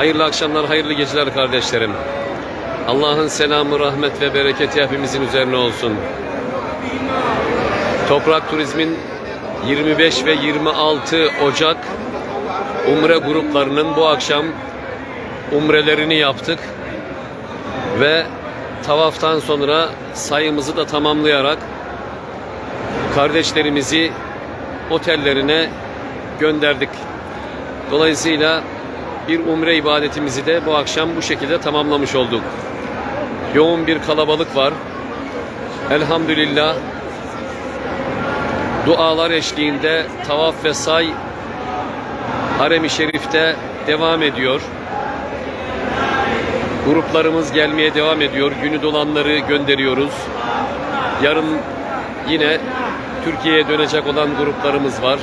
Hayırlı akşamlar, hayırlı geceler kardeşlerim. Allah'ın selamı, rahmet ve bereketi hepimizin üzerine olsun. Toprak Turizm'in 25 ve 26 Ocak Umre gruplarının bu akşam umrelerini yaptık ve tavaftan sonra sayımızı da tamamlayarak kardeşlerimizi otellerine gönderdik. Dolayısıyla bir umre ibadetimizi de bu akşam bu şekilde tamamlamış olduk. Yoğun bir kalabalık var. Elhamdülillah dualar eşliğinde tavaf ve say Harem-i Şerif'te devam ediyor. Gruplarımız gelmeye devam ediyor. Günü dolanları gönderiyoruz. Yarın yine Türkiye'ye dönecek olan gruplarımız var.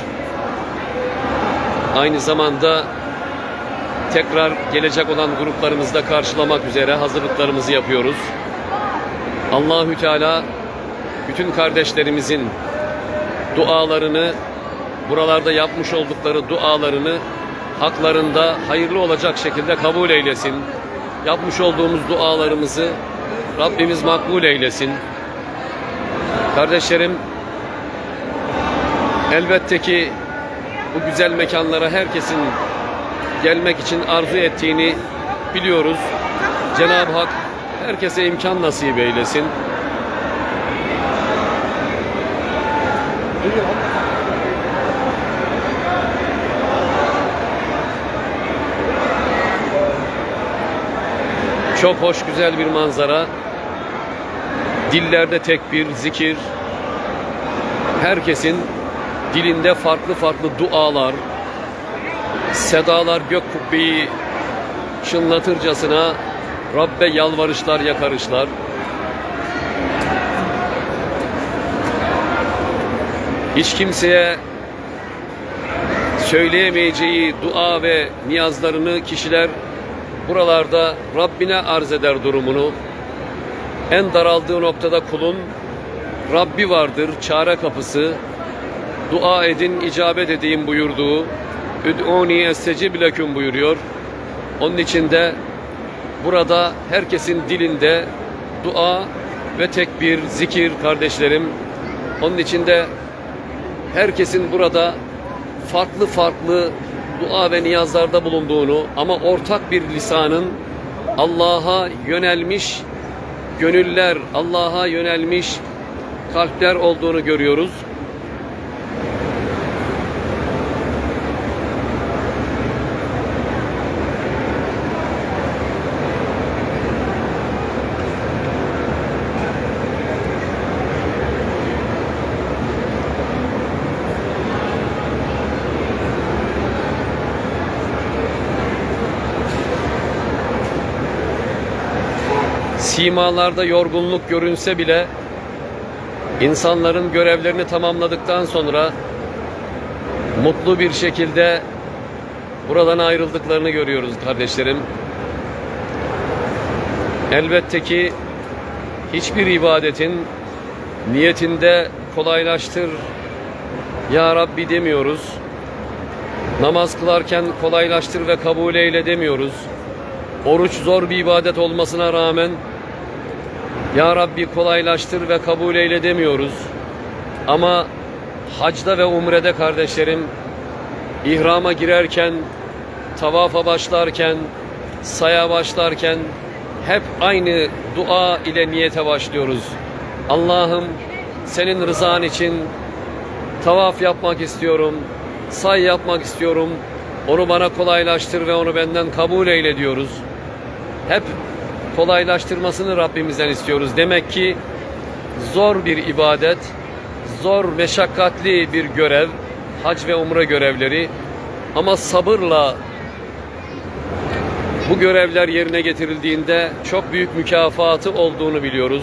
Aynı zamanda tekrar gelecek olan gruplarımızı da karşılamak üzere hazırlıklarımızı yapıyoruz. Allahü Teala bütün kardeşlerimizin dualarını buralarda yapmış oldukları dualarını haklarında hayırlı olacak şekilde kabul eylesin. Yapmış olduğumuz dualarımızı Rabbimiz makbul eylesin. Kardeşlerim elbette ki bu güzel mekanlara herkesin gelmek için arzu ettiğini biliyoruz. Cenab-ı Hak herkese imkan nasip eylesin. Çok hoş güzel bir manzara. Dillerde tekbir, zikir. Herkesin dilinde farklı farklı dualar, sedalar gök kubbeyi çınlatırcasına Rabbe yalvarışlar, yakarışlar. Hiç kimseye söyleyemeyeceği dua ve niyazlarını kişiler buralarda Rabbine arz eder durumunu. En daraldığı noktada kulun Rabbi vardır, çare kapısı. Dua edin, icabet edeyim buyurduğu. Üd'uni estecib leküm buyuruyor. Onun için de burada herkesin dilinde dua ve tekbir, zikir kardeşlerim. Onun için de herkesin burada farklı farklı dua ve niyazlarda bulunduğunu ama ortak bir lisanın Allah'a yönelmiş gönüller, Allah'a yönelmiş kalpler olduğunu görüyoruz. Simalarda yorgunluk görünse bile insanların görevlerini tamamladıktan sonra mutlu bir şekilde buradan ayrıldıklarını görüyoruz kardeşlerim. Elbette ki hiçbir ibadetin niyetinde kolaylaştır ya Rabbi demiyoruz. Namaz kılarken kolaylaştır ve kabul eyle demiyoruz. Oruç zor bir ibadet olmasına rağmen Ya Rabbi kolaylaştır ve kabul eyle demiyoruz. Ama hacda ve umrede kardeşlerim ihrama girerken, tavafa başlarken, saya başlarken hep aynı dua ile niyete başlıyoruz. Allah'ım senin rızan için tavaf yapmak istiyorum, say yapmak istiyorum. Onu bana kolaylaştır ve onu benden kabul eyle diyoruz. Hep kolaylaştırmasını Rabbimizden istiyoruz. Demek ki zor bir ibadet, zor meşakkatli bir görev, hac ve umre görevleri ama sabırla bu görevler yerine getirildiğinde çok büyük mükafatı olduğunu biliyoruz.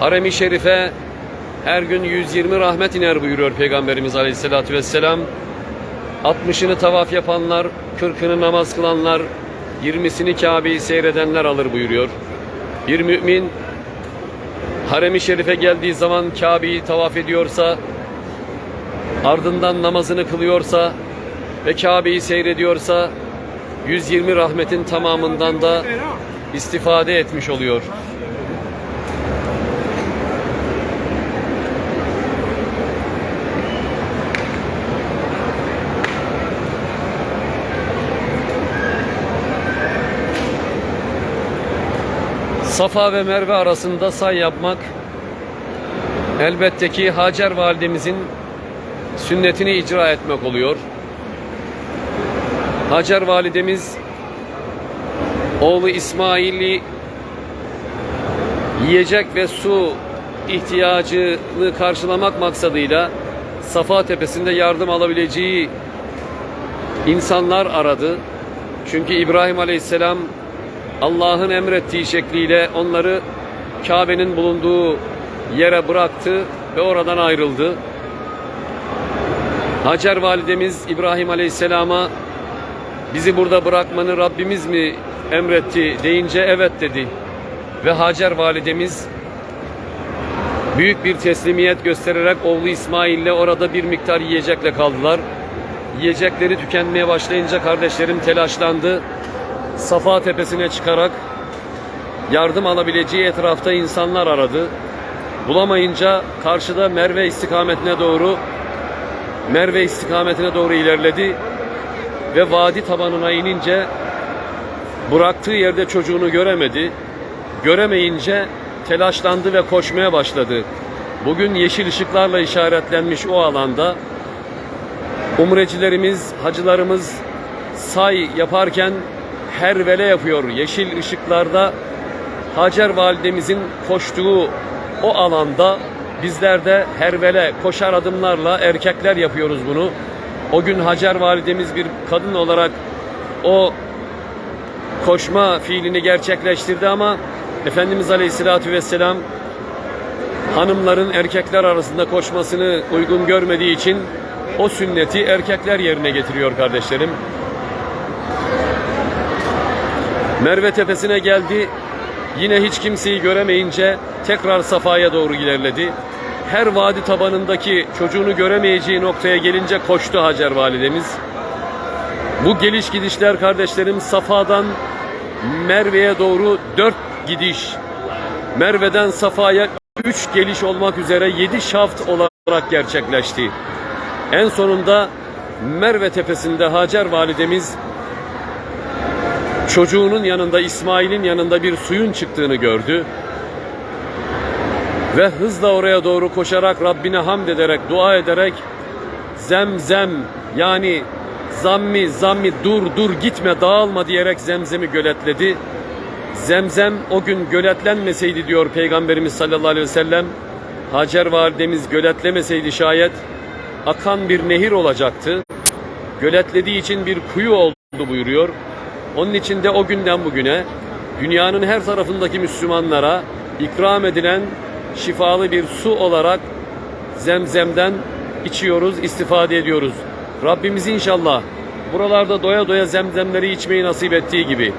Harem-i Şerif'e her gün 120 rahmet iner buyuruyor Peygamberimiz Aleyhisselatü Vesselam. 60'ını tavaf yapanlar, 40'ını namaz kılanlar, 20'sini Kabe'yi seyredenler alır buyuruyor. Bir mümin Harem-i Şerif'e geldiği zaman Kabe'yi tavaf ediyorsa, ardından namazını kılıyorsa ve Kabe'yi seyrediyorsa 120 rahmetin tamamından da istifade etmiş oluyor. Safa ve Merve arasında say yapmak elbette ki Hacer validemizin sünnetini icra etmek oluyor. Hacer validemiz oğlu İsmail'i yiyecek ve su ihtiyacını karşılamak maksadıyla Safa Tepesi'nde yardım alabileceği insanlar aradı. Çünkü İbrahim Aleyhisselam Allah'ın emrettiği şekliyle onları Kabe'nin bulunduğu yere bıraktı ve oradan ayrıldı. Hacer validemiz İbrahim Aleyhisselam'a bizi burada bırakmanı Rabbimiz mi emretti deyince evet dedi. Ve Hacer validemiz büyük bir teslimiyet göstererek oğlu İsmail ile orada bir miktar yiyecekle kaldılar. Yiyecekleri tükenmeye başlayınca kardeşlerim telaşlandı. Safa tepesine çıkarak yardım alabileceği etrafta insanlar aradı. Bulamayınca karşıda Merve istikametine doğru Merve istikametine doğru ilerledi ve vadi tabanına inince bıraktığı yerde çocuğunu göremedi. Göremeyince telaşlandı ve koşmaya başladı. Bugün yeşil ışıklarla işaretlenmiş o alanda umrecilerimiz, hacılarımız say yaparken hervele yapıyor. Yeşil ışıklarda Hacer validemizin koştuğu o alanda bizler de hervele koşar adımlarla erkekler yapıyoruz bunu. O gün Hacer validemiz bir kadın olarak o koşma fiilini gerçekleştirdi ama Efendimiz Aleyhisselatü Vesselam hanımların erkekler arasında koşmasını uygun görmediği için o sünneti erkekler yerine getiriyor kardeşlerim. Merve tepesine geldi. Yine hiç kimseyi göremeyince tekrar Safa'ya doğru ilerledi. Her vadi tabanındaki çocuğunu göremeyeceği noktaya gelince koştu Hacer validemiz. Bu geliş gidişler kardeşlerim Safa'dan Merve'ye doğru dört gidiş. Merve'den Safa'ya üç geliş olmak üzere yedi şaft olarak gerçekleşti. En sonunda Merve tepesinde Hacer validemiz çocuğunun yanında İsmail'in yanında bir suyun çıktığını gördü. Ve hızla oraya doğru koşarak Rabbine hamd ederek, dua ederek zemzem yani zammi zammi dur dur gitme dağılma diyerek zemzemi göletledi. Zemzem o gün göletlenmeseydi diyor Peygamberimiz sallallahu aleyhi ve sellem. Hacer validemiz göletlemeseydi şayet akan bir nehir olacaktı. Göletlediği için bir kuyu oldu buyuruyor. Onun için de o günden bugüne dünyanın her tarafındaki Müslümanlara ikram edilen şifalı bir su olarak zemzemden içiyoruz, istifade ediyoruz. Rabbimiz inşallah buralarda doya doya zemzemleri içmeyi nasip ettiği gibi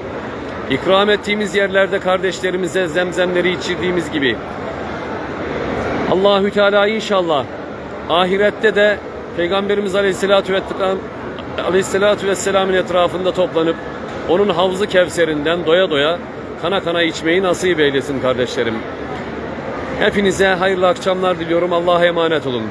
ikram ettiğimiz yerlerde kardeşlerimize zemzemleri içirdiğimiz gibi Allahü Teala inşallah ahirette de Peygamberimiz Aleyhisselatü Vesselam Aleyhisselatü Vesselam'ın etrafında toplanıp onun havzı kevserinden doya doya kana kana içmeyi nasip eylesin kardeşlerim. Hepinize hayırlı akşamlar diliyorum. Allah'a emanet olun.